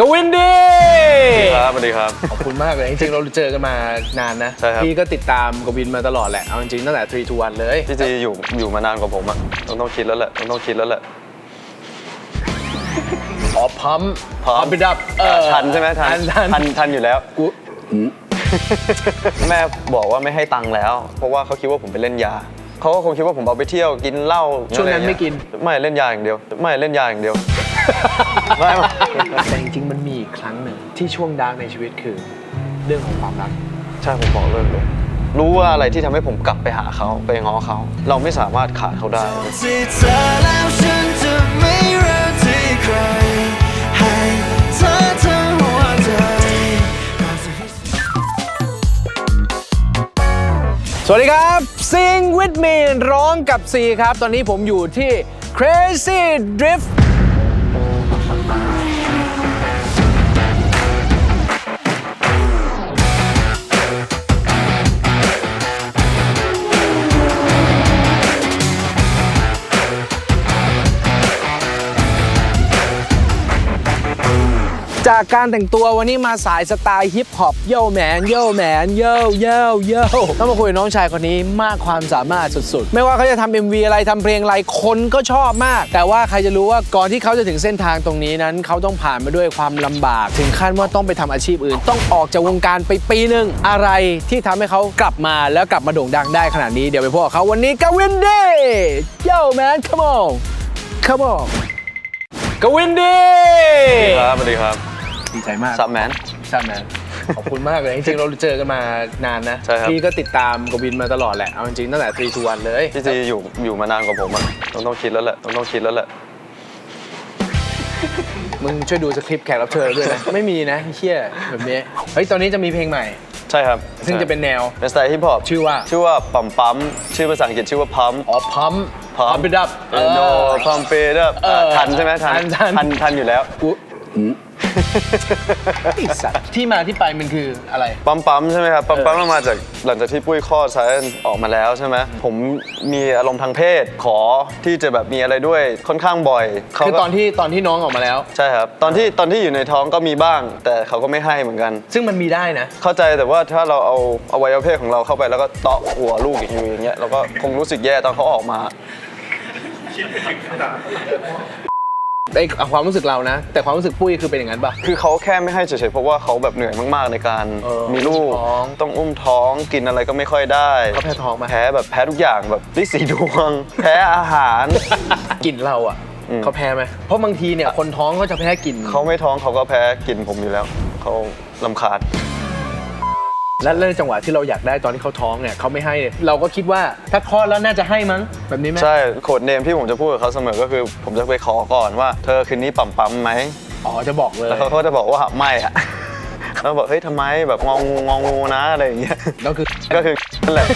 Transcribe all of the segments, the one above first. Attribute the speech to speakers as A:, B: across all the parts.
A: กวินดี
B: ครับสวัสดีครับ
A: ขอบคุณมากเลยจริงๆเราเจอกันมานานนะ
B: ใช่ครับ
A: พี่ก็ติดตามกวินมาตลอดแหละเอาจริงๆตั้งแต่3 to 1เลย
B: พี่จีอยู่อยู่มานานกว่าผมอะต้องต้องคิดแล้วแหละต้องต้องคิดแล้วแหละ
A: อ๋อพัม
B: พร้อม
A: ไปดับเออ
B: ทันใช่ไหมทัน
A: ทัน
B: ทันทันอยู่แล้ว
A: กู
B: แม่บอกว่าไม่ให้ตังค์แล้ว เพราะว่าเขาคิดว่าผมไปเล่นยาเขาก็คงคิดว่าผมเอาไปเที่ยวกินเหล้า
A: ช่วงนั้นไม่กิน
B: ไม่เล่นยาอย่างเดียว ไม่เล่นยาอย่างเดียว ไม่ไม่
A: แต่จริงๆ มันมีอีกครั้งหนึ่งที่ช่วงดาร์กในชีวิตคือ เรื่องของความรัก
B: ใช่ผมบอกเลยเลย รู้ว่าอะไรที่ทำให้ผมกลับไปหาเขาไปง้อเขา เราไม่สามารถขาดเขาได้
C: ที่เธอแล้วฉันจะไม่เริ่มที่ใคร ให้เธอทั้งหัวใจ
A: สวัสดีครับ Sing with me ร้องกับ C ครับ ตอนนี้ผมอยู่ที่ Crazy Drift Bye. จากการแต่งตัววันนี้มาสายสไตล์ฮิปฮอปโยแมนโยแมนโยโยโยต้องมาคุยกับน้องชายคนนี้มากความสามารถสุดๆ ไม่ว่าเขาจะทำ MV อะไรทำเพลงอะไรคนก็ชอบมาก แต่ว่าใครจะรู้ว่าก่อนที่เขาจะถึงเส้นทางตรงนี้นั้น เขาต้องผ่านมาด้วยความลำบาก ถึงขั้นว่าต้องไปทำอาชีพอื่น ต้องออกจากวงการไปปีหนึ่งอะไรที่ทำให้เขากลับมาแล้วกลับมาโด่งดังได้ขนาดนี้เดี๋ยวไปพบกับเขาวันนี้กวินดีโยแมน come on come on กวินดี
B: ครับ สวัสดีครับ
A: ดีใจมาก
B: ซับแมน
A: ใช่ไหมขอบคุณมากเลย จริงๆ เราเจอกันมานานนะ
B: ใช่ครับ
A: พี่ก็ติดตามกวินมาตลอดแหละ เอาจริงๆตั้งแต่3 to 1เลย
B: พี่จีอยู่อยู่มานานกว่าผมอะต้องต้องคิดแล้วแหละต้องต้องคิดแล้วแหละ
A: มึงช่วยดูสคริปต์แขกรับเชิญด้วยนะ ไม่มีนะไอ้เฮียแบบนี้ เฮ้ย ตอนนี้จะมีเพลงใหม่
B: ใช่ครับ
A: ซึ่งจะเป็นแนว
B: เป็นสไตล์ฮิปฮอป
A: ชื่อว่า
B: ชื่อว่าปั๊มปั๊มชื่อภาษาอังกฤษชื่อว่าพัม
A: อ๋อพัม
B: พัม
A: ไปดับ
B: เออโดพัมเปเดอร์
A: เออ
B: ทันใช่ไหมทัน
A: ทันทัน
B: ทัน ทันอยู่แล้ว
A: กู ไอ้สัตว์ที่มาที่ไปมันคืออะไร
B: ปั๊มปั๊มใช่ไหมครับปั๊มปั๊ม
A: เออ
B: มันมาจากหลังจากที่ปุ้ยคลอดสายออกมาแล้วใช่ไหมผมมีอารมณ์ทางเพศขอที่จะแบบมีอะไรด้วยค่อนข้างบ่อยเขา
A: คือ
B: ก็
A: ตอนที่ตอนที่น้องออกมาแล้ว
B: ใช่ครับ ตอนที่ตอนที่อยู่ในท้องก็มีบ้าง แต่เขาก็ไม่ให้เหมือนกัน
A: ซึ่งมันมีได้นะ
B: เข้าใจแต่ว่าถ้าเราเอาอวัยวะเพศของเราเข้าไปแล้วก็เตาะหัวลูกอยู่อย่างเงี้ยเราก็คงรู้สึกแย่ตอนเขาออกมา
A: ไอ้ความรู้สึกเรานะ แต่ความรู้สึกปุ้ยคือเป็นอย่างนั้นปะ
B: คือเขาแค่ไม่ให้เฉยๆเพราะว่าเขาแบบเหนื่อยมากๆในการ
A: เออ
B: มีลูก
A: ท้อง
B: ต้องอุ้มท้องกินอะไรก็ไม่ค่อยได้
A: เขาแพ้ท้องไหม
B: แพ้แบบแพ้ทุกอย่างแบบลิสีดวง แพ้อาหาร
A: กลิ่นเราอะ
B: อืม
A: เขาแพ้ไหมเพราะบางทีเนี่ยคนท้องก็จะแพ้กลิ่น
B: เขาไม่ท้องเขาก็แพ้กินผมอยู่แล้วเขาลำคาญ
A: และเรื่องจังหวะที่เราอยากได้ตอนที่เขาท้องเนี่ยเขาไม่ให้เราก็คิดว่าถ้าคลอดแล้วน่าจะให้มั้งแบบนี้ไหม
B: ใช่โคดเนมที่ผมจะพูดกับเขาเสมอก็คือ ผมจะไปขอก่อนว่า เธอคืนนี้ปั๊มปั๊มๆไหม
A: อ๋อจะบอกเลย
B: แล้วเขาก็จะบอกว่าไม่อะ แล้วบอกเฮ้ยทำไมแบบงองูงองูนะอะไรอย่างเงี้ย
A: ก็คือ
B: ก็คือนั่นแหละ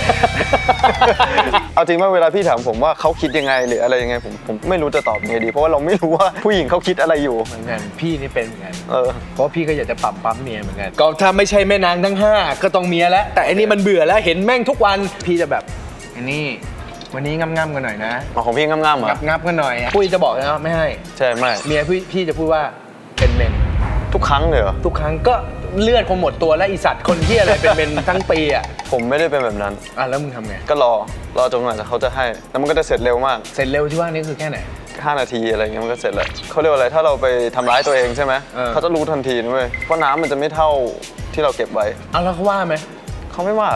B: เอาจริงว่าเวลาพี่ถามผมว่าเขาคิดยังไงหรืออะไรยังไงผมผมไม่รู้จะตอบยังไงดี เพราะว่าเราไม่รู้ว่าผู้หญิงเขาคิดอะไรอยู่
A: เหมือนกันพี่นี่เป็นเหมือนกัน
B: เออ
A: เพราะพี่ก็อยากจะปั๊มปั๊มเมียเหมือนกันก็ถ้าไม่ใช่แม่นางทั้งห้าก็ต้องเมียแล้ว แต่อันนี้มันเบื่อแล้วเห็นแม่งทุกวันพี่จะแบบอันนี้วันนี้งับๆกันหน่อยนะ
B: ของพี่ง่ำๆเหรอ
A: งับงับๆกันหน่อยปุ้ยจะบอกนะไม่ให้
B: ใช่ไม่
A: เมียพี่พี่จะพูดว่าเป็นเมน
B: ทุกครั้งเลยเหรอ
A: ทุกครั้งก็ เลือดคงหมดตัวแล้วอีสัตว์คนที่อะไรเป็นเมนทั้งปีอะ
B: ผมไม่ได้เป็นแบบนั้น
A: อะแล้วมึงทำไง
B: ก็รอ รอจนกว่าจะเขาจะให้ แล้วมันก็จะเสร็จเร็วมาก
A: เสร็จเร็วที่ว่านี่คือแค่ไหน
B: 5 นาทีอะไรเงี้ยมันก็เสร็จแล้วเขาเรียกว่าอะไร ถ้าเราไปทำร้ายตัวเองใช่ไหม
A: เออ
B: เขาจะรู้ทันทีนะเว้ย เพราะน้ำมันจะไม่เท่าที่เราเก็บไว้
A: เอาแล้วเขาว่าไหม
B: เขาไม่ว่า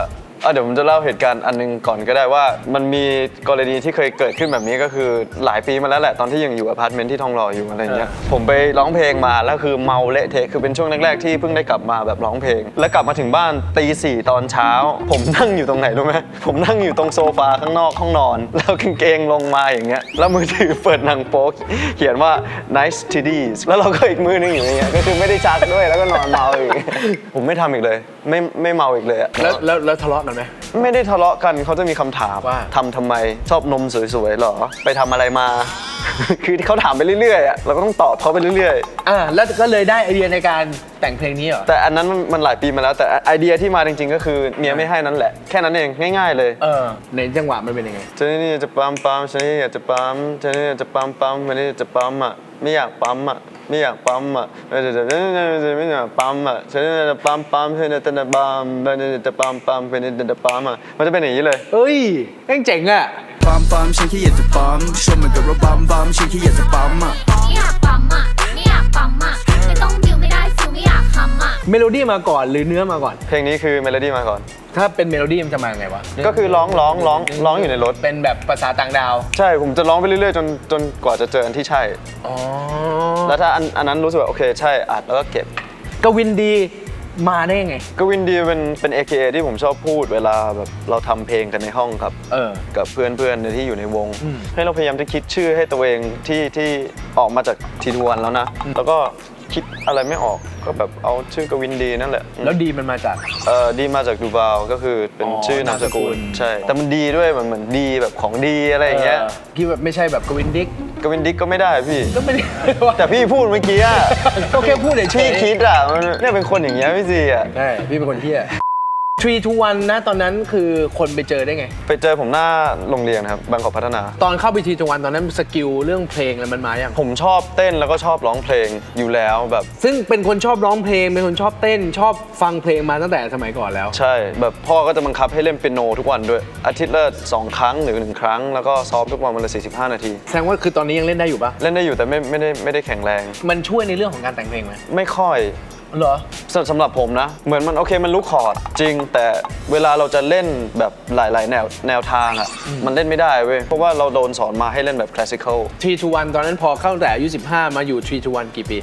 B: อะเดี๋ยวผมจะเล่าเหตุการณ์อันหนึงก่อนก็ได้ว่า มันมีกรณีที่เคยเกิดขึ้นแบบนี้ก็คือหลายปีมาแล้วแหละตอนที่ยังอยู่อพาร์ตเมนต์ที่ทองหล่ออยู่อะไรเงี้ยผมไปร้องเพลงมาแล้วคือเมาเละเทะคือเป็นช่วงแรกๆที่เพิ่งได้กลับมาแบบร้องเพลง แล้วกลับมาถึงบ้านตีสี่ตอนเช้า ผมนั่งอยู่ตรงไหนรู้ไหมผมนั่งอยู่ตรงโซฟาข้างนอกห้องนอน แล้วกางเกงลงมาอย่างเงี้ยแล้วมือถือเปิดหนังโป๊เขียนว่า nice titties แล้วเราก็อีกมือนึงอยู่อย่างเงี้ยก็คือไม่ได้ชักด้วยแล้วก็นอนเมาอีกผมไม่ทำอีกเลย ไม่ไม่เมาอีกเลยอะ
A: แล้วแล้วแล้วทะเลาะกันไหม
B: ไม่ได้ทะเลาะกันเขาจะมีคำถาม
A: ว่า
B: ทำทำไมชอบนมสวยๆหรอ ไปทำอะไรมา คือเขาถามไปเรื่อยๆอะเราก็ต้องตอบเขาไปเรื่อย
A: อ่าแล้วก็เลยได้ไอเดียในการแต่งเพลงนี้เหรอ
B: ๆแต่อันนั้นมันมันหลายปีมาแล้ว แต่ไอเดียที่มาจริงๆ ก็คือเมียไม่ให้นั้นแหละ แค่นั้นเองง่าย ๆ เลย
A: เออ ในจังหวะมันเป็นยังไง
B: ฉันนี่จะปั๊มปั๊มฉันนี่อยากจะปั๊มฉันนี่อยากจะปั๊มปั๊มฉันนี่อยากจะปั๊มอะไม่อยากปั๊มอะ ไม่อยากปั๊มอะไม่จะไม่อยากปั๊มอะฉันจะปั๊มปั๊มฉันจะปั๊มฉันจะปั๊มปั๊มฉันจะปั๊มอะมันจะเป็นอย่างนี้เลย
A: เอ้ยแม่งเจ๋งอะ
C: ปั๊มปั๊มฉันแค่อยากจะปั๊มชมเหมือนกับรถปั๊มปั๊มฉันแค่อยากจะปั๊มอะ
D: ไม่อยากปั๊มอะไม่อยากปั๊มอะไม่ต้องดิวไม่ได้ฟิลไม่อยากทำอะ
A: เมโลดี้มาก่อนหรือเนื้อมาก่อน
B: เพลงนี้คือเมโลดี้มาก่อน
A: ถ้าเป็นเมโลดี้มันจะมาไงวะ
B: ก็คือร้องร้องร้องร้องอยู่ในรถ
A: เป็นแบบภาษาต่างดาว
B: ใช่ผมจะร้องไปเรื่อยๆจนจนกว่าจะเจออันที่ใช่
A: อ๋อ
B: แล้วถ้าอันอันนั้นรู้สึกว่าโอเคใช่อัดแล้วก็เก็บ
A: กวินดีมาได้ยังไง
B: ก็วินดีเป็นเป็น AKA ที่ผมชอบพูดเวลาแบบเราทำเพลงกันในห้องครับ
A: เออ
B: กับเพื่อนๆที่อยู่ในวง
A: อืม
B: ให้เราพยายามจะคิดชื่อให้ตัวเองที่ที่ออกมาจากทีทวนแล้วนะ แล้วก็ คิดอะไรไม่ออกก็แบบเอาชื่อกวินดีนั่นแหละ
A: แล้วดีมันมาจาก
B: เออดีมาจากดูบาวก็คือเป็น
A: อ๋อ
B: ชื่อนามสกุล
A: นามสกุล
B: ใช่ แต่มันดีด้วยมันเหมือนดีแบบของดีอะไรอย่างเงี้ย
A: พี่แบบไม่ใช่แบบกวินดิก
B: กวินดิกก็ไม่ได้พี่
A: ก็ไม่ได้
B: แต่พี่พูดเมื่อกี้อะ
A: ก็แค่พูดเฉ
B: พี่
A: ยๆ
B: คิดอะมันเนี่ยเป็นคนอย่างเงี้ยพี่ซีอะ
A: ใช่พี่เป็นคนเที่ย 3 to 1นะตอนนั้นคือคนไปเจอได้ไง
B: ไปเจอผมหน้าโรงเรียนครับบางกอกพัฒนา
A: ตอนเข้าไปทีทวันตอนนั้นสกิลเรื่องเพลงอะไรมันมาอย่าง
B: ผมชอบเต้นแล้วก็ชอบร้องเพลงอยู่แล้วแบบ
A: ซึ่งเป็นคนชอบร้องเพลง เป็นคนชอบเต้น ชอบฟังเพลงมาตั้งแต่สมัยก่อนแล้ว
B: ใช่ แบบพ่อก็จะบังคับให้เล่นเปียโนทุกวันด้วยอาทิตย์ละสองครั้งหรือหนึ่งครั้งแล้วก็ซ้อมทุกวันวันละ45 นาที
A: แสดงว่าคือตอนนี้ยังเล่นได้อยู่ปะ
B: เล่นได้อยู่แต่ไม่ไม่ได้ไม่ได้แข็งแรง
A: มันช่วยในเรื่องของการแต่งเพลงไหม
B: ไม่ค่อย
A: เหรอ
B: สำสำหรับผมนะ เหมือนมันโอเคมันรู้คอร์ดจริง แต่เวลาเราจะเล่นแบบหลาย ๆ แนวแนวทางอะมันเล่นไม่ได้เว้ยเพราะว่าเราโดนสอนมาให้เล่นแบบคลาสสิคอล
A: 3 to 1 ตอนนั้นพอเข้าแต่อายุ 15 มาอยู่3 to 1 กี่ปี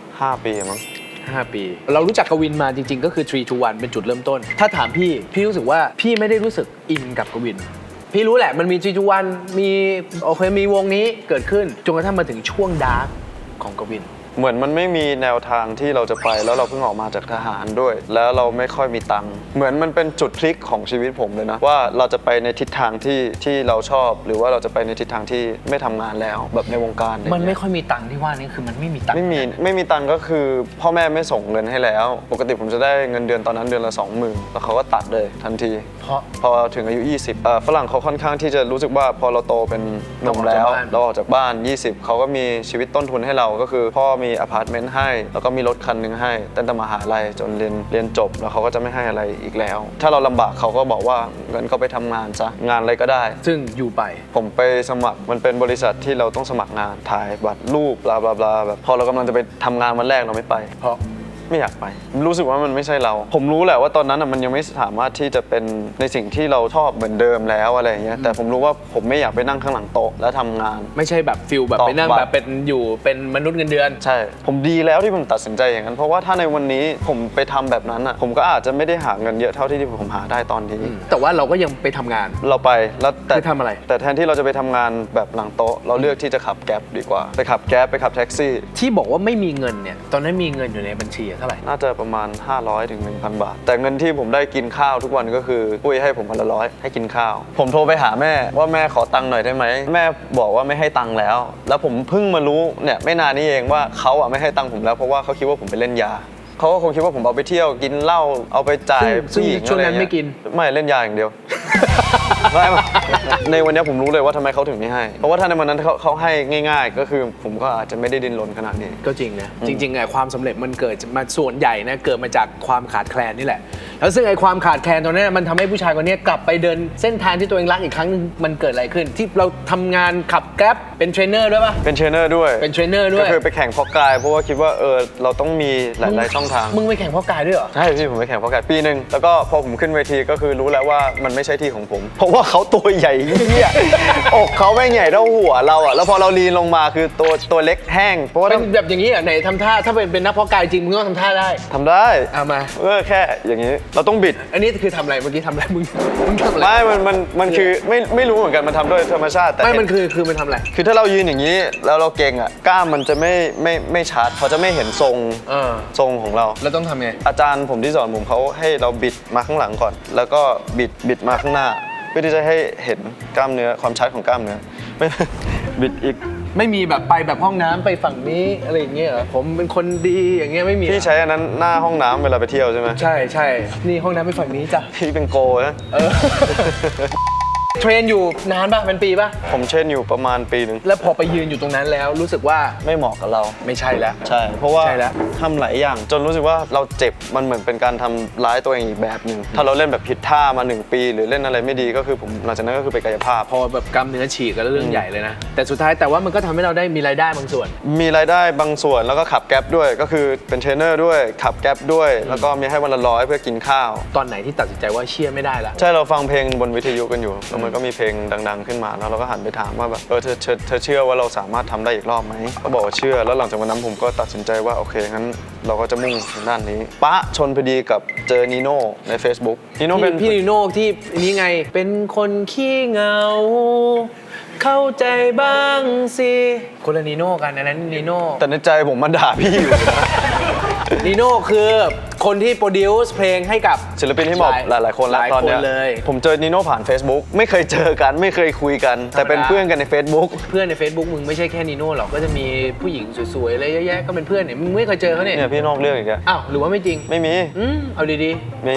B: 5 ปีมั้ง
A: 5 ปี เรารู้จักกวินมาจริง ๆ ก็คือ3 to 1 เป็นจุดเริ่มต้น ถ้าถามพี่ พี่รู้สึกว่าพี่ไม่ได้รู้สึกอินกับกวิน พี่รู้แหละมันมี3 to 1 มีโอเคมีวงนี้เกิดขึ้นจนกระทั่งมาถึงช่วงดาร์กของกวิน
B: เหมือนมันไม่มีแนวทางที่เราจะไปแล้วเราเพิ่งออกมาจากทหารด้วย แล้วเราไม่ค่อยมีตังค์เหมือนมันเป็นจุดพลิกของชีวิตผมเลยนะ ว่าเราจะไปในทิศทางที่ที่เราชอบ หรือว่าเราจะไปในทิศทางที่ไม่ทำงานแล้วแบบในวงการอะร
A: มันไม่
B: เงี้ย
A: ค่อยมีตังค์ที่ว่านี่คือมันไม่มีตังค์
B: ไม่มีไม่มีตังค์ก็คือพ่อแม่ไม่ส่งเงินให้แล้ว ปกติผมจะได้เงินเดือนตอนนั้นเดือนละ 20,000 แล้วเขาก็ตัดเลยทันที
A: เพราะ
B: พอถึงอายุ 20เอ่อฝรั่งเขาค่อนข้างที่จะรู้สึกว่าพอเราโตเป็นหนุ่มแล้ว
A: ออกจากบ้าน
B: เราออกจากบ้าน 20 เขาก็มีชีวิตต้นทุนให้เราก็คือพ่อมีอพาร์ตเมนต์ให้ แล้วก็มีรถคันหนึงให้ตั้งแต่มหาลัยจนเรียนเรียนจบแล้วเขาก็จะไม่ให้อะไรอีกแล้ว ถ้าเราลำบากเขาก็บอกว่าเงินก็ไปทำงานซะงานอะไรก็ได้
A: ซึ่งอยู่ไป
B: ผมไปสมัครมันเป็นบริษัทที่เราต้องสมัครงานถ่ายบัตรรูปบลาบลาบลาแบบพอเรากำลังจะไปทำงานวันแรกเราไม่ไป
A: เพราะ
B: ไม่อยากไป รู้สึกว่ามันไม่ใช่เรา ผมรู้แหละว่าตอนนั้นน่ะมันยังไม่สามารถที่จะเป็นในสิ่งที่เราชอบเหมือนเดิมแล้วอะไรอย่างเงี้ยแต่ผมรู้ว่าผมไม่อยากไปนั่งข้างหลังโต๊ะแล้วทำงาน
A: ไม่ใช่แบบฟิลแบบ
B: ตอก
A: ไปนั่ง
B: บัตร
A: แบบเป็นอยู่เป็นมนุษย์เงินเดือน
B: ใช่ ผมดีแล้วที่ผมตัดสินใจอย่างนั้น เพราะว่าถ้าในวันนี้ผมไปทำแบบนั้นอะผมก็อาจจะไม่ได้หาเงินเยอะเท่าที่ผมหาได้ตอนนี้
A: แต่ว่าเราก็ยังไปทำงาน
B: เราไปแล้วแต่
A: ไปทำอะไร
B: แต่แทนที่เราจะไปทำงานแบบหลังโต๊ะ เราเลือกที่จะขับแก๊ปดีกว่า ไปขับแก๊ปไปขับแท็กซี่
A: ที่บอกว่าไม่มีเงินเนี่ยตอนนั้นมีเงินอยู่ในบัญชีเท่าไหร่
B: น่าจะประมาณ 500ถึง1,000 บาท แต่เงินที่ผมได้กินข้าวทุกวันก็คือปุ้ยให้ผมวันละร้อยให้กินข้าว ผมโทรไปหาแม่ว่าแม่ขอตังค์หน่อยได้ไหม แม่บอกว่าไม่ให้ตังค์แล้ว แล้วผมเพิ่งมารู้เนี่ยไม่นานนี้เองว่าเขาอะไม่ให้ตังค์ผมแล้วเพราะว่าเขาคิดว่าผมไปเล่นยาเขาก็คงคิดว่าผมเอาไปเที่ยวกินเหล้าเอาไปจ่าย
A: ซึ่ง
B: ผู้หญิง
A: ช่วงนั้น
B: อะร
A: ไม่กิน
B: ไม่เล่นยาอย่างเดียว ไม่ไม่ในวันนี้ผมรู้เลยว่าทำไมเขาถึงไม่ให้ เพราะว่าถ้าในวันนั้นเขาเขาให้ง่าย ๆ ก็คือผมก็อาจจะไม่ได้ดิ้นรนขนาดนี้
A: ก็จริงนะ จริงๆไงความสำเร็จมันเกิดมาส่วนใหญ่นะเกิดมาจากความขาดแคลนนี่แหละ แล้วซึ่งไอ้ความขาดแคลนตรงนี้นมันทำให้ผู้ชายคนนี้กลับไปเดินเส้นทางที่ตัวเองรักอีกครั้งหนึงมันเกิดอะไรขึ้น ที่เราทำงานขับแกร็บเป็นเทรนเนอร์ด้วยปะ
B: เป็นเทรนเนอร์ด้วย
A: เป็นเทรนเนอร์ด้วย
B: ก็คือไปแข่งเพอกกาย เพราะว่าคิดว่าเออเราต้องมีหลายๆช่องทาง
A: มึงไปแข่งพ่อกายด้วยเหรอ
B: ใช่พี่ผมไปแข่งเพอกกายปีหนึ่งแล้วก็พอผมขึ้นเวทีก็คือรู้แล้วว่ามันไม่ใช่ที่ของผม เพราะว่าเขาตัวใหญ่เหี้ยอกเขาไม่งใหญ่เท่าหัวเราอะแล้วพอเราลีนลงมาคือตัวตัวเล็กแห้งเพราะว่า
A: เป็
B: ถ้าน
A: แบบอย่างนี้อะไหนทำท่าถ้าเป็นเป็นนักเพาะกายจริงมึงต้องทำท่าได้
B: ทำได้
A: เอามา
B: เออแค่อย่างนี้เราต้องบิด
A: อันนี้คือทำอะไรเมื่อกี้ทำอะไรมึงมึงทำอะไร
B: ไม่ มัน มัน มันคือไม่ ไม่รู้เหมือนกัน มันทำด้วยธรรมชาติแต่
A: ไม่
B: เห็
A: มันคือคือมันทำอะไร
B: คือถ้าเรายืนอย่างนี้ แล้วเราเก่งอะกล้ามมันจะไม่ ไม่ ไม่ชัดเขาจะไม่เห็นทรง
A: เออ
B: ทรงของเรา
A: แล้วต้องทำไง
B: อาจารย์ผมที่สอนผมเขาให้เราบิดมาข้างหลังก่อน แล้วก็บิด บิดมาข้างหน้า เพื่อที่จะให้เห็นกล้ามเนื้อ ความชัดของกล้ามเนื้อไม่ บิดอีก
A: ไม่มีแบบไปแบบห้องน้ำไปฝั่งนี้อะไรอย่างเงี้ยเหรอผมเป็นคนดีอย่างเงี้ยไม่มีเหรอ
B: พี่ใช้อันนั้นหน้าห้องน้ำเวลาไปเที่ยวใช่ไหม
A: ใช่ใช่นี่ห้องน้ำไปฝั่งนี้จ้ะ
B: พี่เป็นโกนะ
A: เออ เทรนอยู่นานป่ะเป็นปีป่ะ
B: ผมเช่นอยู่ประมาณปีหนึ่ง
A: แล้วพอไปยืนอยู่ตรงนั้นแล้วรู้สึกว่า
B: ไม่เหมาะกับเรา
A: ไม่ใช่แล้ว
B: ใช่ เพราะว่า
A: ใช่แล้ว
B: ทำหลายอย่าง จนรู้สึกว่าเราเจ็บมันเหมือนเป็นการทำร้ายตัวเองอีกแบบหนึ่งถ้าเราเล่นแบบผิดท่ามาหนึ่งปี หรือเล่นอะไรไม่ดีก็คือผมหลังจากนั้นก็คือไปกายภาพ
A: พอแบบกล้ามเนื้อฉีกก็เรื่องใหญ่เลยนะ แต่สุดท้ายแต่ว่ามันก็ทำให้เราได้มีรายได้บางส่วน
B: มีรายได้บางส่วนแล้วก็ขับแก๊ปด้วย ก็คือเป็นเทรนเนอร์ด้วยขับแก๊ปด้วย แล้วก็มีให้วันละร้อยเพื่อกินข้าว
A: ตอนไหนที่ตัดสินใจว่าเชี่ยไม่ได้ละ
B: ใช่เราฟังเพลงบนวิทยุกันอยู่แล้วมันก็มีเพลงดัง ๆ ขึ้นมา แล้วเราก็หันไปถามว่าแบบเออเธอเธอเธอเชื่อว่าเราสามารถทำได้อีกรอบไหมก็บอกว่าเชื่อ แล้วหลังจากวันนั้นผมก็ตัดสินใจว่าโอเคงั้นเราก็จะมุ่งทางด้านนี้ ปะชนพอดีกับเจอนีโน่ใน Facebook นีโน่เป็น
A: พี่พี่นิโน่ที่นี่ไงเป็นคนขี้เหงา เข้าใจบ้างสิคนละนิโน่กันอันนั้นนิโน่
B: แต่ในใจผมมาด่าพี่อยู่นะ
A: นิโน่คือ คนที่โปรดิวซ์เพลงให้กับ
B: ศิลปินที่บอกหลายๆ คนแล้ว
A: หลาย
B: ตอนเนี้ย
A: คนเลย
B: ผมเจอนีโน่ผ่าน Facebook ไม่เคยเจอกันไม่เคยคุยกัน แต่เป็น
A: ธรรมดา
B: เพื่อนกันใน Facebook
A: เพื่อนใน Facebook มึงไม่ใช่แค่นิโน่หรอกก็จะมีผู้หญิงสวยๆอะไรเยอะแยะก็เป็นเพื่อนเนี่ยมึงไม่เคยเจอเขาเนี่ย
B: เนี่ยพี่นอกเรื่องอีกแล้ว
A: อ้าวหรือว่าไม่จริง
B: ไม่มี
A: อืมเอาดี
B: มี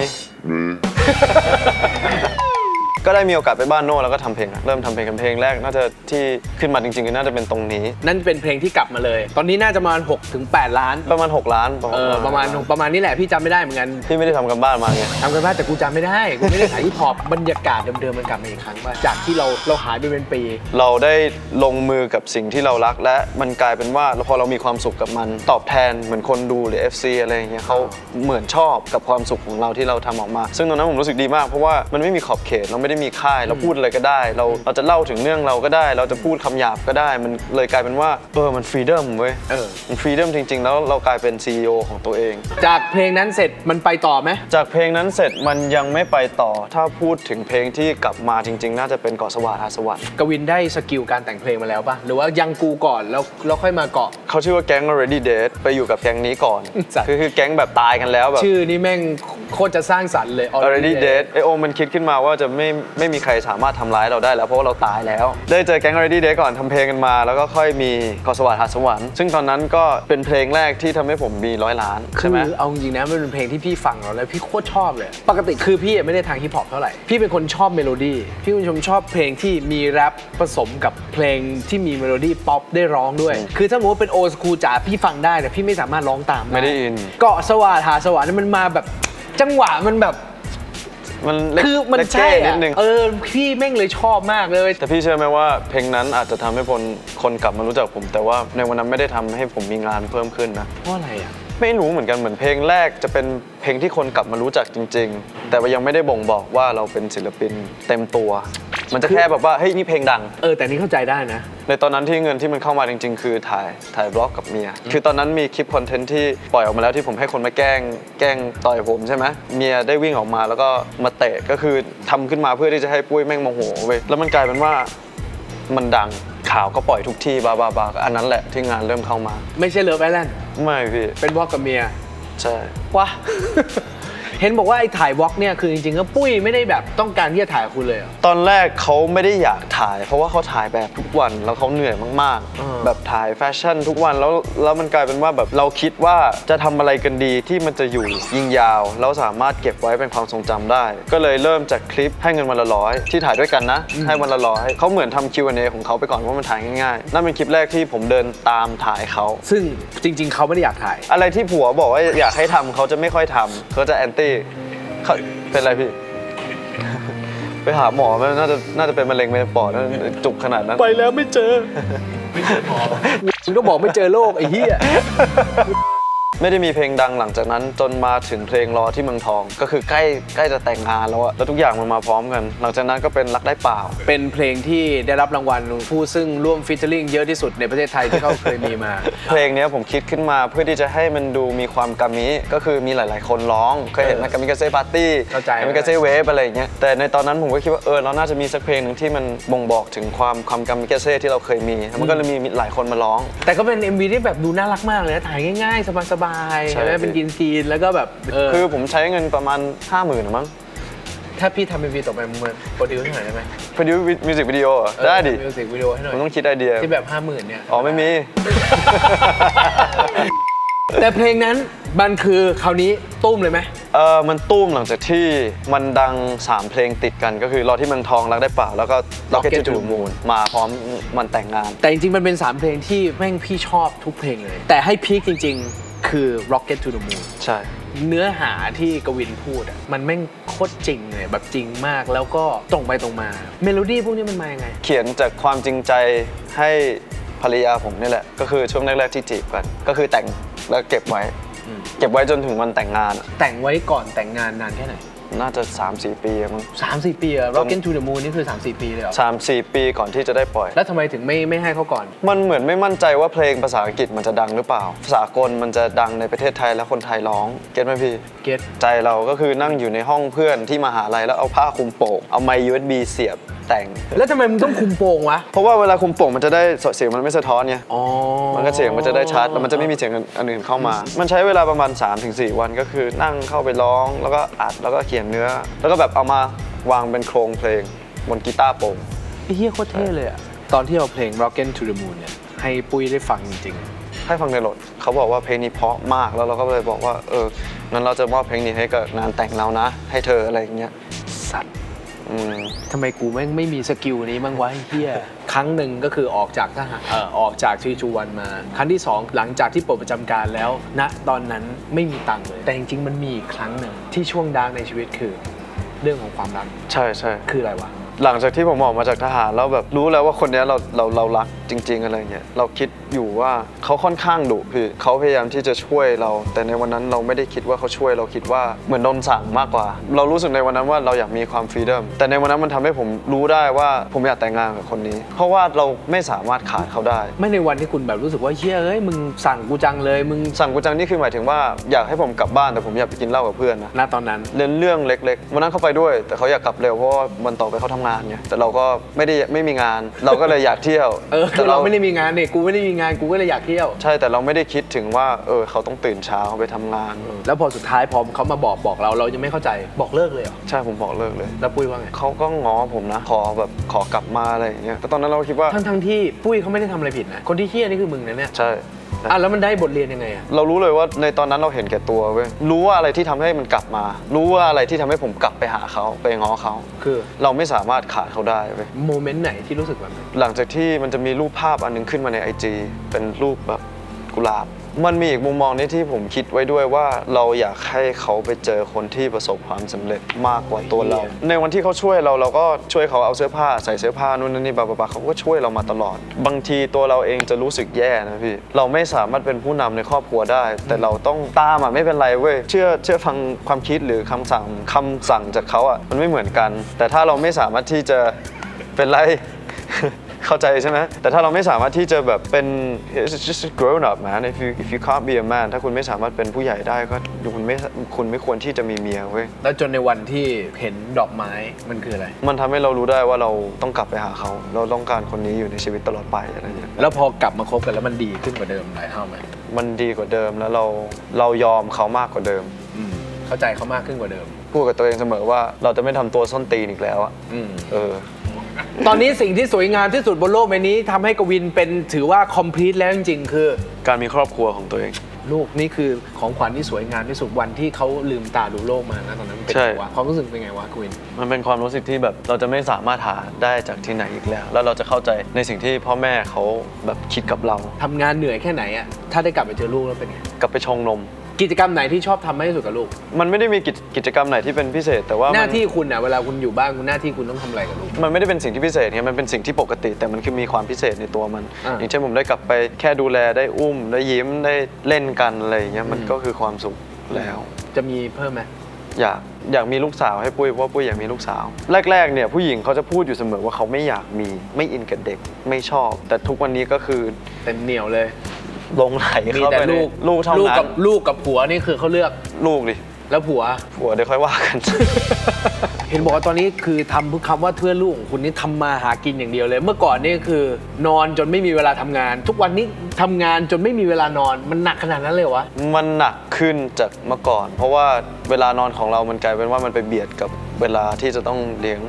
B: ก็ได้มีโอกาสไปบ้านโน่แล้วก็ทำเพลงอะเริ่มทำเพลงกันเพลงแรกน่าจะที่ขึ้นมาจริงๆก็น่าจะเป็นตรงนี้
A: ๆนั่นเป็นเพลงที่กลับมาเลย ตอนนี้น่าจะประมาณ6ถึง8ล้าน
B: ประมาณ 6 ล้าน
A: เออประมาณประมาณนี้แหละพี่จำไม่ได้เหมือนกัน
B: พี่ไม่ได้ทำกันบ้านมาไง
A: ทำกันบ้างแต่กูจำไม่ได้ กูไม่ได้ขายฮิปฮอปบรรยากาศเดิมๆมันกลับมาอีกครั้งว่าจากที่เราเราหายไปเป็นปี
B: เราได้ลงมือกับสิ่งที่เรารัก และมันกลายเป็นว่าพอเรามีความสุขกับมันตอบแทนเหมือนคนดูหรือ FC อะไรอย่างเงี้ยเขาเหมือนชอบกับความสุขของเราที่เราทำออกมา ซึ่งตอนนั้นผมรู้สึกดีมากเพราะว่ามันไม่มีขอบเขตเราไม่ได้มีค่าย เราพูดอะไรก็ได้ เราเราจะเล่าถึงเรื่องเราก็ได้ เราจะพูดคำหยาบก็ได้ มันเลยกลายเป็นว่าเออมันฟรีเดมเว้ย
A: เออ
B: มันฟรีเดมจริง ๆ แล้วเรากลายเป็น CEO ของตัวเอง
A: จากเพลงนั้นเสร็จมันไปต่อไหม
B: จากเพลงนั้นเสร็จมันยังไม่ไปต่อ ถ้าพูดถึงเพลงที่กลับมาจริง ๆ น่าจะเป็นเกาะสวาทาสวรรค์
A: กวินได้สกิลการแต่งเพลงมาแล้วปะหรือว่ายังกูก่อนแล้วแล้วค่อยมาเกาะ
B: เขาชื่อว่าแก๊ง already dead ไปอยู่กับแก๊งนี้ก่อน
A: สัตว์
B: คือคือแก๊งแบบตายกันแล้วแบบ
A: ชื่อนี่แม่งโคตรจะสร้างสรรค์เลย
B: already dead ไอโอมมันคิดขึ้นมาว่าจะไม่ไม่มีใครสามารถทำร้ายเราได้แล้วเพราะว่าเราตายแล้ว ได้เจอแก๊ง already dead ก่อนทำเพลงกันมา แล้วก็ค่อยมีเกาะสวาทาสวรรค์ซึ่งตอนนั้นก็เป็นเพลงแรกที่ทำให้ผมมีร้อยล้าน
A: คื
B: ใช่
A: อ
B: ไหม
A: เอาจริงๆนะมันเป็นเพลงที่พี่ฟังแล้วแล้วพี่โคตรชอบเลย ปกติคือพี่ไม่ได้ทางฮิปฮอปเท่าไหร่ พี่เป็นคนชอบเมโลดี้ พี่เป็นคนชอบเพลงที่มีแรปผสมกับเพลงที่มีเมโลดี้ป๊อปได้ร้องด้วย คือถ้าสมมติว่าเป็นโอสคูจ๋าพี่ฟังได้แต่พี่ไม่สามารถร้องตาม
B: ไม่ได้อิน
A: เกาะสว่านหาสวรรค์นี่มันมาแบบจังหวะมันแบบ
B: มันเล็ก
A: คือมัน
B: เล็ก
A: ใช่
B: เก้นิ
A: อะ
B: ดนึง
A: เออพี่แม่งเลยชอบมากเลย
B: แต่พี่เชื่อไหมว่าเพลงนั้นอาจจะทำให้คนคนกลับมารู้จักผม แต่ว่าในวันนั้นไม่ได้ทำให้ผมมีงานเพิ่มขึ้นนะ
A: เพราะอะไรอะ
B: ไม่รู้เหมือนกันเหมือนเพลงแรกจะเป็นเพลงที่คนกลับมารู้จักจริง ๆ แต่ว่ายังไม่ได้บ่งบอกว่าเราเป็นศิลปินเต็มตัว มันจะแค่แบบว่าเฮ้ยนี่เพลงดัง
A: เออแต่นี่เข้าใจได้นะ
B: ในตอนนั้นที่เงินที่มันเข้ามาจริง ๆ คือถ่ายถ่ายบล็อกกับเมีย คือตอนนั้นมีคลิปคอนเทนต์ที่ปล่อยออกมาแล้วที่ผมให้คนมาแกล้งแกล้งต่อยผมใช่ไหมเมียได้วิ่งออกมาแล้วก็มาเตะก็คือทำขึ้นมาเพื่อที่จะให้ปุ้ยแม่งโมโหเว้ยแล้วมันกลายเป็นว่ามันดัง ข่าวก็ปล่อยทุกที่บาบาบาอันนั้นแหละที่งานเริ่มเข้ามา
A: ไม่ใช่เลิฟไอแลนด์
B: ไม่พี่
A: เป็นวอลกับเมีย
B: ใช่
A: วะ เห็นบอกว่าไอ้ถ่ายวอล์กเนี่ยคือจริงๆก็ปุ้ยไม่ได้แบบต้องการที่จะถ่ายกับคุณเลยเหรอ
B: ตอนแรกเขาไม่ได้อยากถ่าย เพราะว่าเขาถ่ายแบบทุกวันแล้วเขาเหนื่อยมาก
A: อ่า
B: ๆ แบบถ่ายแฟชั่นทุกวันแล้วแล้วมันกลายเป็นว่าแบบเราคิดว่าจะทำอะไรกันดีที่มันจะอยู่ยิงยาว แล้วสามารถเก็บไว้เป็นความทรงจำได้ ก็เลยเริ่มจากคลิปให้เงินวันละร้อยที่ถ่ายด้วยกันนะ ให้วันละร้อยเขาเหมือนทำ Q&A ของเขาไปก่อนว่ามันถ่ายง่ายๆนั่นเป็นคลิปแรกที่ผมเดินตามถ่ายเขา
A: ซึ่งจริง ๆ เขาไม่ได้อยากถ่าย
B: อะไรที่ผัวบอกว่าอยากให้ทำเขาจะไม่ค่อยทำเขาจะแอนตี้เขาเป็นไรพี่ ไปหาหมอไหมน่าจะน่าจะเป็นมะเร็งในปอดนะจุกขนาดนั้น
A: ไปแล้วไม่เจอ ไม่เจอหมอมึงก็บอกไม่เจอโรคไอ้เหี้ย
B: ไม่ได้มีเพลงดังหลังจากนั้นจนมาถึงเพลงรอที่เมืองทอง ก็คือใกล้ใกล้จะแต่งงานแล้วอะแล้วทุกอย่างมันมาพร้อมกัน หลังจากนั้นก็เป็นรักได้เปล่า
A: เป็นเพลงที่ได้รับรางวัลผู้ซึ่งร่วมฟิชเชอริงเยอะที่สุดในประเทศไทยที่เขาเคยมีมา
B: เพลงเนี้ยผมคิดขึ้นมาเพื่อที่จะให้มันดูมีความกามิก็คือมีหลาย ๆ คนร้องเคยเห็นไหมกามิกาเซ่ปาร์ตี้
A: เข้าใจ
B: กามิกาเซ่เวฟอะไรอย่างเงี้ยแต่ในตอนนั้นผมก็คิดว่าเออเราน่าจะมีสักเพลงหนึ่งที่มันบ่งบอกถึงความความกามิกาเซ่ที่เราเคยมีแล้วมันก็เลยมีหลายคนมาร้อง
A: แต่ก็เป็น MV ที่แบบดูน่ารักมากเลยนะถ่ายง่ายๆสบายๆ
B: ใช่
A: ใช่ไหมเป็นกินซีนแล้วก็แบบเออ
B: คือผมใช้เงินประมาณ 5 0,000ื่นมั้ง
A: ถ้าพี่ทำ MV ต่อไปมึงมาโปรดิวให้หน่อยได้ไหม
B: พอดีมิวสิกวิดีโอได้ดิ
A: มิวสิกวิดีโอให้หน่อย
B: ผมต้องคิดไอเดีย
A: ที่แบบห้าหมื่นเนี่ย
B: อ๋อไม่มี
A: แต่เพลงนั้นมันคือคราวนี้ตุ้มเลยไหม
B: เออมันตุ้มหลังจากที่มันดัง 3 เพลงติดกันก็คือรอที่เมืองทองรักได้เปล่า แล้วก็ Rocket
A: Rocket
B: to
A: to
B: the Moon มาพร้อมมันแต่งงาน
A: แต่จริงๆ มันเป็น 3 เพลงที่แม่งพี่ชอบทุกเพลงเลย แต่ให้พีคจริง ๆ คือ Rocket to the Moon
B: ใช่
A: เนื้อหาที่กวินพูดอะมันแม่งโคตรจริงเลยแบบจริงมากแล้วก็ตรงไปตรงมา เมโลดี้พวกนี้มันมายังไง
B: เขียนจากความจริงใจให้ภรรยาผมนี่แหละ ก็คือช่วงแรกๆที่จีบกัน ก็คือแต่งแล้วเก็บไว้ เก็บไว้จนถึงวันแต่งงานอะ
A: แต่งไว้ก่อนแต่งงานนานแค่ไหน
B: น่าจะ 3-4 ปีอะมั้ง
A: 3 4ปีอะ Rocket to the Moon นี่คือ3 4ปีเลยเหรอ
B: สามสี่ปีก่อนที่จะได้ปล่อย
A: แล้วทำไมถึงไม่ไม่ให้เขาก่อน
B: มันเหมือนไม่มั่นใจว่าเพลงภาษาอังกฤษมันจะดังหรือเปล่า ภาษากลมันจะดังในประเทศไทยแล้วคนไทยร้อง เก็ตไหมพี่
A: เก็ต
B: ใจเราก็คือนั่งอยู่ในห้องเพื่อนที่มหาลัยแล้วเอาผ้าคลุมโป่ง เอาไมค์ USB เสียบแต่ง
A: แล้วทำไมมึงต้องคุมโปงวะ
B: เพราะว่าเวลาคลุมโป่งมันจะได้เสียงมันไม่สะท้อนไง
A: อ๋อ
B: มันก็เสียงมันจะได้ชัดแล้วมันจะไม่มีเสียงอันอื่นเข้ามา มันใช้เวลาประมาณ 3-4 วันก็คือนั่งเข้าไปร้องแล้วก็อัดแล้วก็เขียนเนื้อ แล้วก็แบบเอามาวางเป็นโครงเพลงบนกีตาร์โปร่ง
A: ไอ้เฮียโคตรเท่เลยอะตอนที่เอาเพลง Rocket to the Moon เนี่ยให้ปุ้ยได้ฟังจริง
B: ให้ฟังในรถเขาบอกว่าเพลงนี้เพราะมากแล้วเราก็เลยบอกว่าเอองั้นเราจะมอบเพลงนี้ให้กับงานแต่งเรานะ ให้เธออะไรอย่างเงี้ย
A: ๆสัตว์
B: อืม
A: ทำไมกูแม่งไม่มีสกิลนี้บ้างวะไอ้เฮียครั้งหนึ่งก็คือออกจากทหารเอ่อออกจากทีจูวันมา ครั้งที่สองหลังจากที่ปลดประจำการแล้วณตอนนั้นไม่มีตังค์เลย แต่จริงๆมันมีอีกครั้งหนึ่งที่ช่วงดาร์กในชีวิตคือ เรื่องของความรัก
B: ใช่ใช่
A: คืออะไรวะ
B: หลังจากที่ผมออกมาจากทหารแล้วแบบรู้แล้วว่าคนเนี้ยเราเราเรารักจริง ๆอะไรเงี้ยเราคิด อยู่ว่าเขาค่อนข้างดุพี่เขาพยายามที่จะช่วยเรา แต่ในวันนั้นเราไม่ได้คิดว่าเขาช่วยเราคิดว่าเหมือนโดนสั่งมากกว่า เรารู้สึกในวันนั้นว่าเราอยากมีความฟรีดอมแต่ในวันนั้นมันทำให้ผมรู้ได้ว่าผมอยากแต่งงานกับคนนี้ เพราะว่าเราไม่สามารถขาดเขาได้
A: ไม่ในวันที่คุณแบบรู้สึกว่าเฮียเอ้ยมึงสั่งกูจังเลยมึง
B: สั่งกูจังนี่คือหมายถึงว่าอยากให้ผมกลับบ้านแต่ผมอยากไปกินเหล้ากับเพื่อนนะ
A: ณตอนนั้น
B: เรื่องเรื่องเล็กๆวันนั้นเขาไปด้วย แต่เขาอยากกลับเร็วเพราะว่าวันต่อไปเขาทำงานไงแต่เราก็ไม่ได้ไม่มีงาน เราก็เลยอยากเที่ยว
A: เออ
B: แต่
A: เราไม่ได้มีงานเนี่ยกูไม่ได้มีงานกูก็เลยอยากเที่ยว
B: ใช่แต่เราไม่ได้คิดถึงว่าเออเขาต้องตื่นเช้าไปทำงาน
A: แล้วพอสุดท้ายพอเขามาบอกบอกเราเรายังไม่เข้าใจบอกเลิกเลยเหรอ
B: ใช่ผมบอกเลิกเลย
A: แล้วปุ้ยว่าไง
B: เขาก็ง้อผมนะ ขอแบบขอกลับมาอะไรอย่างเงี้ยแต่ตอนนั้นเราก็คิดว่า
A: ทั้งทั้งๆที่ปุ้ยเขาไม่ได้ทำอะไรผิดนะคนที่เฮี้ยนี่คือมึงนะเนี่ย
B: ใช่
A: อะแล้วมันได้บทเรียนยังไงอะ
B: เรารู้เลยว่าในตอนนั้นเราเห็นแก่ตัวเว้ยรู้ว่าอะไรที่ทำให้มันกลับมา รู้ว่าอะไรที่ทำให้ผมกลับไปหาเขาไปง้อเขา
A: คือ
B: เราไม่สามารถขาดเขาได้เว้ย
A: โมเมนต์ไหนที่รู้สึกแบบนั้น
B: หลังจากที่มันจะมีรูปภาพอันนึงขึ้นมาใน IG เป็นรูปแบบกุหลาบ มันมีอีกมุมมองนี้ที่ผมคิดไว้ด้วยว่าเราอยากให้เขาไปเจอคนที่ประสบความสำเร็จมากกว่าตัวเรา ในวันที่เขาช่วยเราเราก็ช่วยเขาเอาเสื้อผ้าใส่เสื้อผ้านู่นนี่บาบาบาเขาก็ช่วยเรามาตลอด บางทีตัวเราเองจะรู้สึกแย่นะพี่เราไม่สามารถเป็นผู้นำในครอบครัวได้ แต่เราต้องตามอะไม่เป็นไรเว้ยเชื่อเชื่อฟังความคิดหรือคำสั่งคำสั่งจากเขาอะมันไม่เหมือนกัน แต่ถ้าเราไม่สามารถที่จะเป็นไร เข้าใจใช่ไหมแต่ถ้าเราไม่สามารถที่จะแบบเป็น it's just a grown up man if you if you can't be a man ถ้าคุณไม่สามารถเป็นผู้ใหญ่ได้ก็คุณไม่คุณไม่ควรที่จะมีเมียเว้ย
A: แล้วจนในวันที่เห็นดอกไม้มันคืออะไร
B: มันทำให้เรารู้ได้ว่าเราต้องกลับไปหาเขา เราต้องการคนนี้อยู่ในชีวิตตลอดไปอะไรอย่างเงี้ย
A: แล้วพอกลับมาคบกันแล้วมันดีขึ้นกว่าเดิมหลายเท่าไหม
B: มันดีกว่าเดิมแล้วเราเรายอมเขามากกว่าเดิม
A: อืมเข้าใจเขามากขึ้นกว่าเดิม
B: พูดกับตัวเองเสมอว่าเราจะไม่ทำตัวส้นตีนอีกแล้วอะ
A: อืม
B: เออ
A: ตอนนี้สิ่งที่สวยงามที่สุดบนโลกใบนี้ทำให้กวินเป็นถือว่า complete แล้วจริงๆ คือ
B: การมีครอบครัวของตัวเอง
A: ลูกนี่คือของขวัญที่สวยงามที่สุดวันที่เขาลืมตาดูโลกมานะตอนนั้นมันเป็น
B: ใช่
A: ไงวะความรู้สึกเป็นไงวะกวิน
B: มันเป็นความรู้สึกที่แบบเราจะไม่สามารถหาได้จากที่ไหนอีกแล้ว แล้วเราจะเข้าใจในสิ่งที่พ่อแม่เขาแบบคิดกับเรา
A: ทำงานเหนื่อยแค่ไหนอะถ้าได้กลับไปเจอลูกแล้วเป็นไง
B: กลับไปชงนม
A: กิจกรรมไหนที่ชอบทำมากที่สุดกับลูก
B: มันไม่ได้มีกิจกิจกรรมไหนที่เป็นพิเศษ แต่ว่า
A: ห
B: มั
A: น้าที่คุณอะเวลาคุณอยู่บ้านคุณหน้าที่คุณต้องทำอะไรกับลูก
B: มันไม่ได้เป็นสิ่งที่พิเศษเนี่ยมันเป็นสิ่งที่ปกติ แต่มันคือมีความพิเศษในตัวมัน
A: อ่า
B: อย่างเช่นผมได้กลับไปแค่ดูแลได้อุ้มได้ยิ้มได้เล่นกันอะไรอย่างเงี้ยมัน
A: อืม
B: ก็คือความสุขแล้ว
A: จะมีเพิ่มไหม
B: อยากอยากมีลูกสาวให้ปุ้ยเพราะว่าปุ้ยอยากมีลูกสาว แรกๆเนี่ยผู้หญิงเขาจะพูดอยู่เสมอว่าเขาไม่อยากมีไม่อินกับเด็กไม่ชอบ แต่ทุกวันนี้ก็คือ
A: เต็มเหนียวเลย
B: ลงไหล
A: มี
B: เข้า
A: แต่
B: ไปใน
A: ลูก
B: ลูกเท่า
A: ลูก
B: นั้
A: กับ
B: น
A: ลูกกับผัวนี่คือเขาเลือก
B: ลูกดิ
A: แล้วผัว
B: ผัวเดี๋ยวค่อยว่ากัน
A: เห็นบอกว่าตอนนี้คือทำเพื่อคำว่าเพื่อลูกของคุณนี่ทำมาหากินอย่างเดียวเลย เมื่อก่อนนี่คือนอนจนไม่มีเวลาทำงาน ทุกวันนี้ทำงานจนไม่มีเวลานอนมันหนักขนาดนั้นเลยเหรอวะ
B: มันหนักขึ้นจากเมื่อก่อน เพราะว่าเวลานอนของเรามันกลายเป็นว่ามันไปเบียดกับเวลาที่จะต้องเลี้ยง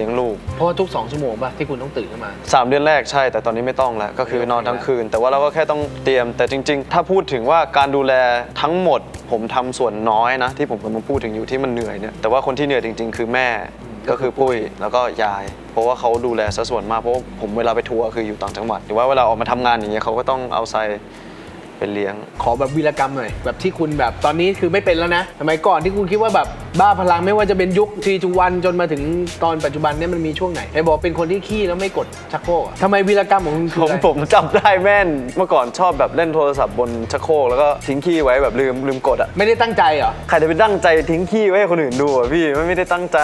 B: ลี้ยงลูก
A: เพราะว่าทุก2ชั่วโมงป่ะที่คุณต้องตื่นขึ้นมา
B: สามเดือนแรกใช่ แต่ตอนนี้ไม่ต้องแล้วก็คือนอนทั้งคืน แต่ว่าเราก็แค่ต้องเตรียม แต่จริง ๆ ถ้าพูดถึงว่าการดูแลทั้งหมด ผมทำส่วนน้อยนะ ที่ผมกำลังพูดถึงอยู่ที่มันเหนื่อยเนี่ยแต่ว่าคนที่เหนื่อยจริง ๆ คือแม่ก็คือปุ้ยแล้วก็ยาย เพราะว่าเขาดูแลซะส่วนมากเพราะว่าผมเวลาไปทัวร์คืออยู่ต่างจังหวัดหรือว่าเวลาออกมาทำงานอย่างเงี้ยเขาก็ต้องเอาไซไปเลี้ยง
A: ขอแบบวีรกรรมหน่อยแบบที่คุณแบบตอนนี้คือไม่เป็นแล้วนะสมัยก่อนที่คุณคิดว่าแบบบ้าพลังไม่ว่าจะเป็นยุคทีจูวันจนมาถึงตอนปัจจุบันเนี่ยมันมีช่วงไหนไอ้บอกเป็นคนที่ขี้แล้วไม่กดชักโครกอะทำไมวีรกรรมของคุณคือ
B: ผม
A: อะไร
B: ผมจำได้แม่น เมื่อก่อนชอบแบบเล่นโทรศัพท์บนชักโครกแล้วก็ทิ้งขี้ไว้แบบลืมลืมกดอะ
A: ไม่ได้ตั้งใจเหรอ
B: ใครจะไปตั้งใจทิ้งขี้ไว้ให้คนอื่นดูอะพี่มันไม่ได้ตั้งใจ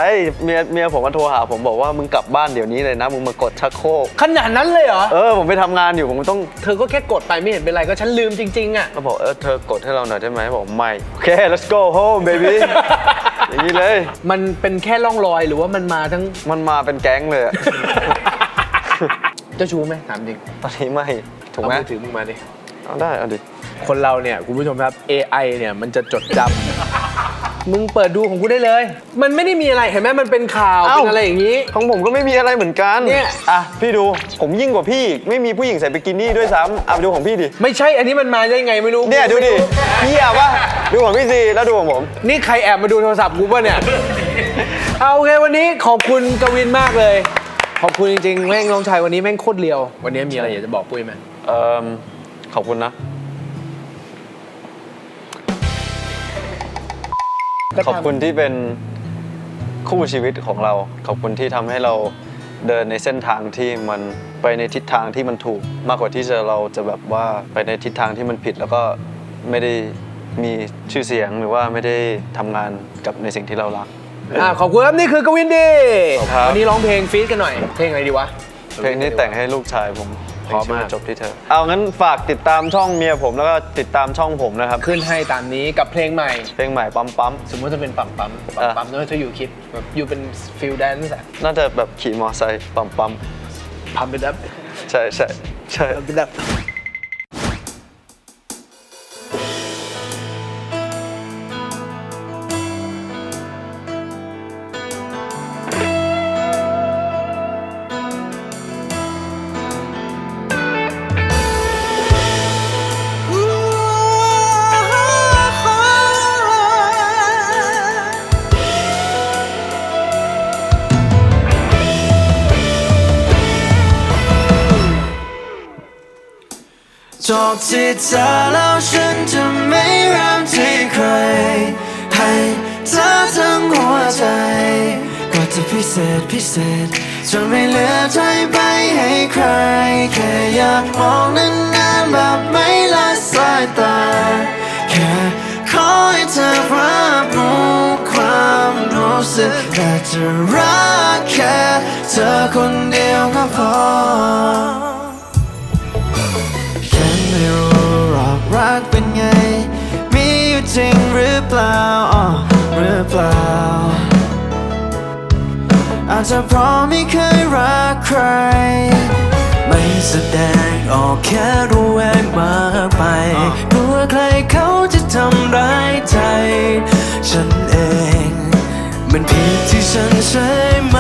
B: เมียเมียผมมาโทรหาผมบอกว่ามึงกลับบ้านเดี๋ยวนี้เลยนะมึงมากดชักโครก
A: ขนาดนั้นเลยเหรอ
B: เออผมไปทำงานอยู่ผมต้อง
A: เธอก็แค่กดไปไม่เห็นเป็นไรก็ฉันลืมจริง ๆ อะ
B: ก็บอกเออเธอกดให้เราหน่อยได้ไหมบอกไม่ โอเค let's go home baby อย่างนี้เลย
A: มันเป็นแค่ร่องรอยหรือว่ามันมาทั้ง
B: มันมาเป็นแก๊งเลยอะ
A: เจ้าชู้ไหมถามจริง
B: ตอนนี้ไม่ถูกไหม
A: เอามือถือมึงมาดิ
B: เอาได้เอาดิ
A: คนเราเนี่ย คุณผู้ชมครับ AI เนี่ย มันจะจดจำ มึงเปิดดูของกูได้เลย มันไม่ได้มีอะไรเห็นไหมมันเป็นข่าว
B: เอ้า
A: เป็นอะไรอย่างนี้
B: ของผมก็ไม่มีอะไรเหมือนกัน
A: เนี่ย
B: อะพี่ดูผมยิ่งกว่าพี่อีกไม่มีผู้หญิงใส่บิกินี่ด้วยซ้ำอะดูของพี่ดิ
A: ไม่ใช่อันนี้มันมาได้ไงไม่รู้
B: เนี่ยดูดิพี่อะวะดูของพี่ซีแล้วดูของผม
A: นี่ใครแอบมาดูโทรศัพท์กูป่ะเนี่ยเอาโอเควันนี้ขอบคุณกวินมากเลย ขอบคุณจริงๆแม่งน้องชายวันนี้แม่งโคตรเลียว วันนี้มีอะไรอยากจะบอกปุ้ยไหม
B: เอ่อขอบคุณนะ
A: ก็
B: ขอบคุณ
A: ทำ
B: ที่เป็นคู่ชีวิตของเรา ขอบคุณที่ทำให้เราเดินในเส้นทางที่มันไปในทิศทางที่มันถูก มากกว่าที่จะเราจะแบบว่าไปในทิศทางที่มันผิด แล้วก็ไม่ได้มีชื่อเสียงหรือว่าไม่ได้ทำงานกับในสิ่งที่เรารัก
A: อ่าขอบคุณครับนี่คือกวินดี
B: ขอบคุณครับ
A: วันนี้ร้องเพลงฟีดกันหน่อย เพลงอะไรดีวะ
B: เพลงนี้แต่งให้ลูกชายผม
A: เพราะมาก
B: เพลงชื่อจบที่เธอ เอางั้นฝากติดตามช่องเมียผมแล้วก็ติดตามช่องผมนะครับ
A: ขึ้นให้ตามนี้กับเพลงใหม่
B: เพลงใหม่ปั๊มปั๊ม
A: สมมติจะเป็นปั๊มปั๊มปั๊มปั๊มแล้วเธออยู่คิดแบบอยู่เป็นฟิลแดนซ์อะ
B: น่าจะแบบขี่มอไซค์ปั๊มปั๊ม
A: พัมไปดับ
B: ใช่ใช่ใช่
A: พัมไปดับ
C: จบที่เธอแล้วฉันจะไม่ริ่มที่ใคร ให้เธอทั้งหัวใจก็จะพิเศษพิเศษจนไม่เหลือใจไปให้ใคร แค่อยากมองนานๆแบบไม่ละสายตา แค่ขอให้เธอรับรู้ความรู้สึกแต่จะรักแค่เธอคนเดียวก็พอ จริงหรือเปล่าอ๋อหรือเปล่า อาจจะเพราะไม่เคยรักใคร ไม่แสดงออกแค่รู้แวงมากไปกลัวใครเขาจะทำร้ายใจ ฉันเอง มันผิดที่ฉันใช่ไหม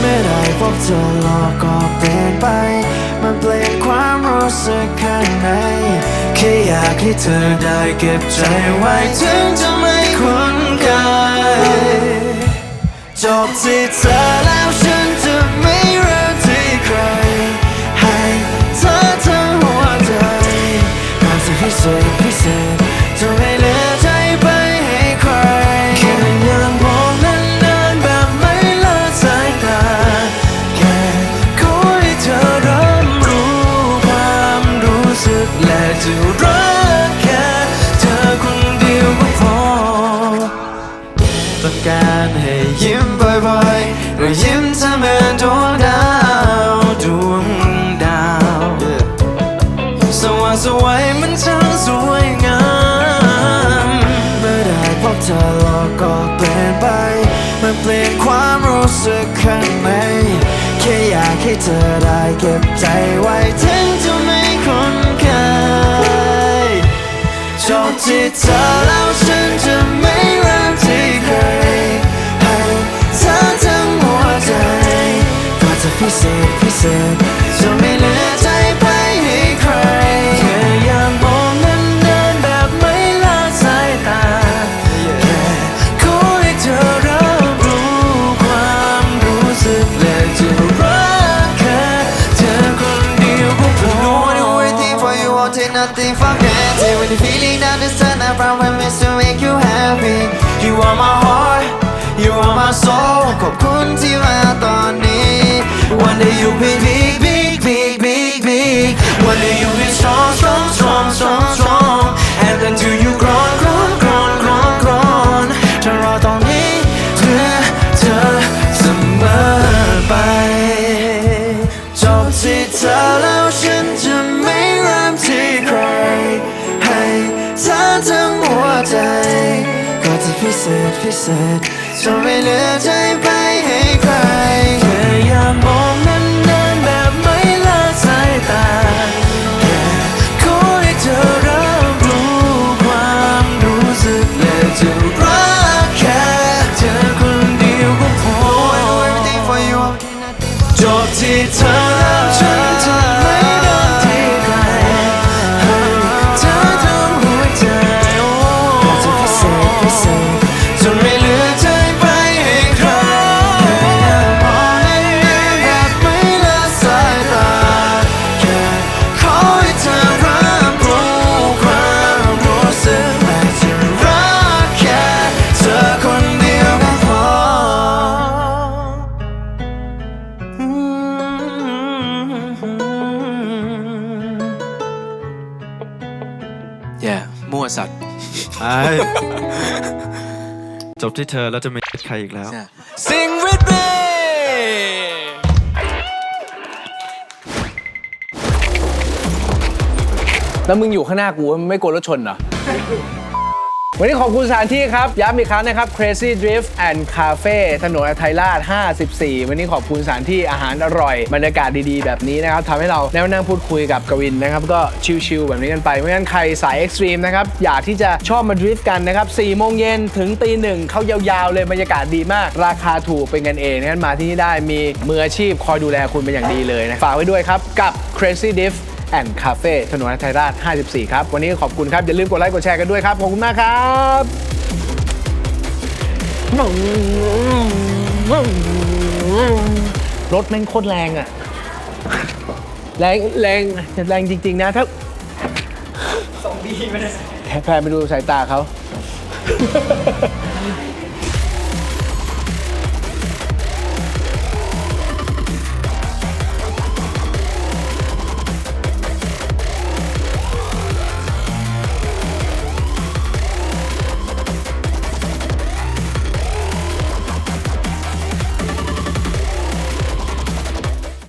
C: ไม่ได้พบเธอหลอกก็เปลี่ยนไป มันเปลี่ยนความรู้สึกข้างใน แค่อยากให้เธอได้เธอได้เก็บใจไว้ถึงจะไม่คนเคยจบที่เธอแล้วฉันจะไม่รัก
E: ที่ใครให้เธอทั้งหัวใจก็จะพิเศษพิเศษจะไม่ลื
C: ม เศ
E: ษ
B: ที่เธอแล้วจะไม่ใครอีกแล้ว
A: Sing with me แล้วมึงอยู่ข้างหน้ากูมึงไม่กลัวรถชนเหรอ วันนี้ขอบคุณสถานที่ครับ ย้ำอีกครั้งนะครับ Crazy Drift and Cafe ถนนอไทยราช 54 วันนี้ขอบคุณสถานที่อาหารอร่อยบรรยากาศดีๆ แบบนี้นะครับทำให้เราได้มานั่งพูดคุยกับกวินนะครับ ก็ชิลๆแบบนี้กันไป ไม่งั้นใครสายเอ็กซ์ตรีมนะครับ อยากที่จะชอบมาดริฟต์กันนะครับ4โมงเย็นถึงตีหนึ่งเขายาวๆ เลยบรรยากาศดีมาก ราคาถูกเป็นกันเองงั้นมาที่นี่ได้มีมืออาชีพคอยดูแลคุณเป็นอย่างดีเลยนะฝากไว้ด้วยครับกับ Crazy Drift แอนด์คาเฟ่ถนนไทยราช 54 ครับ วันนี้ขอบคุณครับ อย่าลืมกดไลค์กดแชร์กันด้วยครับ ขอบคุณมากครับรถแม่งโคตรแรงอะแรงแรงแรงจริง ๆ นะ ถ้าสองดีไปเลยแพรไปดูสายตาเขา